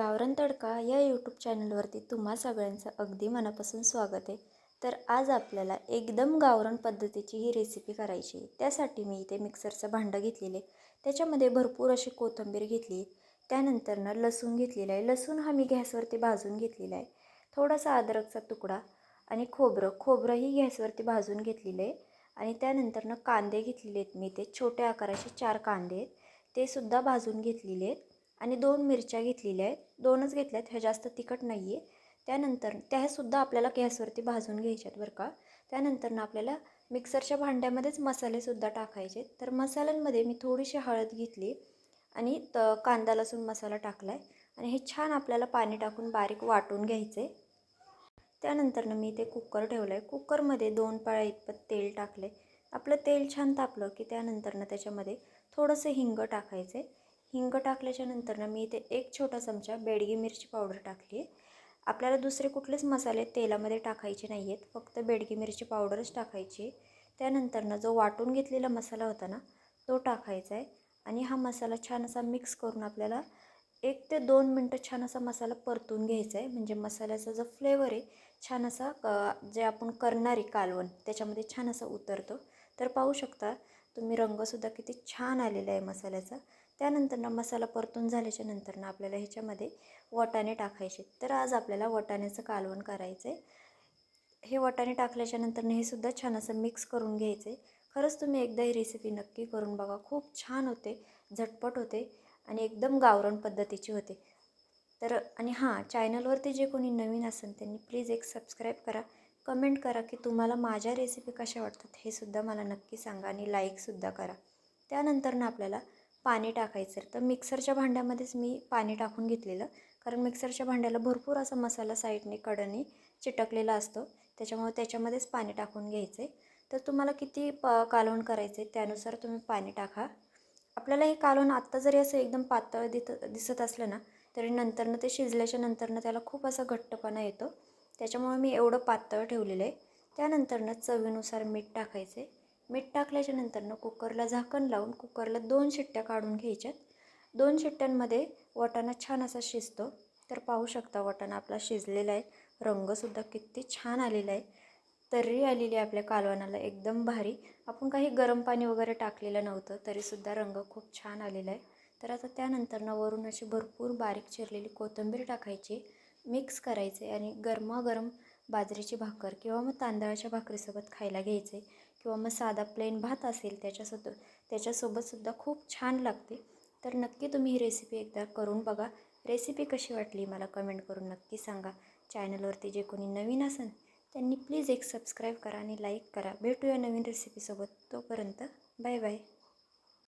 गावरान तडका या यूट्यूब चॅनलवरती तुम्हा सगळ्यांचं अगदी मनापासून स्वागत आहे. तर आज आपल्याला एकदम गावरान पद्धतीची ही रेसिपी करायची आहे. त्यासाठी मी इथे मिक्सरचं भांडं घेतलेलं आहे. त्याच्यामध्ये भरपूर अशी कोथिंबीर घेतली त्यानंतर ना लसूण घेतलेलं आहे. लसूण हा मी गॅसवरती भाजून घेतलेला आहे. थोडासा अद्रकचा तुकडा आणि खोबरं. खोबरंही गॅसवरती भाजून घेतलेलं आहे. आणि त्यानंतर ना कांदे घेतलेले आहेत. मी ते छोट्या आकाराचे चार कांदे आहेत. ते सुद्धा भाजून घेतलेले आहेत. आणि दोन मिरच्या घेतलेल्या आहेत. दोनच घेतल्या आहेत ह्या जास्त तिखट नाही आहे त्यानंतर त्यासुद्धा आपल्याला गॅसवरती भाजून घ्यायच्या आहेत बरं का. त्यानंतर ना आपल्याला मिक्सरच्या भांड्यामध्येच मसालेसुद्धा टाकायचे तर मसाल्यांमध्ये मी थोडीशी हळद घेतली आणि त कांदा लसूण मसाला टाकला आहे आणि हे छान आपल्याला पाणी टाकून बारीक वाटून घ्यायचे त्यानंतरनं मी ते कुकर ठेवलं आहे कुकरमध्ये दोन पाळ्या इतपत तेल टाकले आपलं तेल छान तापलं की त्यानंतर ना त्याच्यामध्ये थोडंसं हिंग टाकायचं आहे हिंग टाकल्याच्या नंतर ना मी इथे एक छोटा चमचा बेडगी मिरची पावडर टाकली. आहे आपल्याला दुसरे कुठलेच मसाले तेलामध्ये टाकायचे नाही आहेत फक्त बेडगी मिरची पावडरच टाकायची. आहे त्यानंतर ना जो वाटून घेतलेला मसाला होता ना तो टाकायचा आहे. आणि हा मसाला छान असा मिक्स करून आपल्याला एक ते दोन मिनटं छान असा मसाला परतून घ्यायचा आहे. म्हणजे मसाल्याचा जो फ्लेवर आहे छान असा जे आपण करणारी कालवण त्याच्यामध्ये छान असा उतरतो. तर पाहू शकता तुम्ही रंगसुद्धा किती छान आलेला आहे मसाल्याचा. त्यानंतर ना मसाला परतून झाल्याच्यानंतर ना आपल्याला ह्याच्यामध्ये वटाणे टाकायचे. तर आज आपल्याला वटाण्याचं कालवण करायचं आहे हे वटाणे टाकल्याच्या नंतर हे सुद्धा छान असं मिक्स करून घ्यायचं आहे खरंच तुम्ही एकदा ही रेसिपी नक्की करून बघा. खूप छान होते झटपट होते आणि एकदम गावरण पद्धतीची होते. तर आणि हां चॅनलवरती जे कोणी नवीन असेल त्यांनी प्लीज एक सबस्क्राईब करा. कमेंट करा की तुम्हाला माझ्या रेसिपी कशा वाटतात हे सुद्धा मला नक्की सांगा आणि लाईकसुद्धा करा. त्यानंतर ना आपल्याला पाणी टाकायचं तर मिक्सरच्या भांड्यामध्येच मी पाणी टाकून घेतलेलं. कारण मिक्सरच्या भांड्याला भरपूर असा मसाला साईडने कडनी चिटकलेला असतो. त्याच्यामुळे त्याच्यामध्येच पाणी टाकून घ्यायचं आहे तर तुम्हाला किती प कालवण करायचं आहे त्यानुसार तुम्ही पाणी टाका. आपल्याला हे कालवण आत्ता जरी असं एकदम पातळ दित दिसत असलं ना तरी नंतरनं ते शिजल्याच्या नंतरनं त्याला खूप असा घट्टपणा येतो. त्याच्यामुळे मी एवढं पातळ ठेवलेलं आहे. त्यानंतरनं चवीनुसार मीठ टाकायचं आहे मीठ टाकल्याच्या नंतरनं कुकरला झाकण लावून कुकरला दोन शिट्ट्या काढून घ्यायच्यात. दोन शिट्ट्यांमध्ये वाटाणा छान असा शिजतो. तर पाहू शकता वाटाणा आपला शिजलेला आहे. रंगसुद्धा किती छान आलेला आहे. तर्री आलेली आहे आपल्या कालवणाला एकदम भारी. आपण काही गरम पाणी वगैरे टाकलेलं नव्हतं तरीसुद्धा रंग खूप छान आलेला आहे. तर आता त्यानंतरनं वरून अशी भरपूर बारीक चिरलेली कोथिंबीर टाकायची मिक्स करायचे आणि गरमागरम बाजरीची भाकर किंवा मग तांदळाच्या भाकरीसोबत खायला घ्यायचे. किंवा मग साधा प्लेन भात असेल त्याच्यासोबत त्याच्यासोबतसुद्धा खूप छान लागते. तर नक्की तुम्ही ही रेसिपी एकदा करून बघा. रेसिपी कशी वाटली मला कमेंट करून नक्की सांगा. चॅनलवरती जे कोणी नवीन असेल त्यांनी प्लीज एक सबस्क्राईब करा आणि लाईक करा. भेटूया नवीन रेसिपीसोबत तोपर्यंत बाय बाय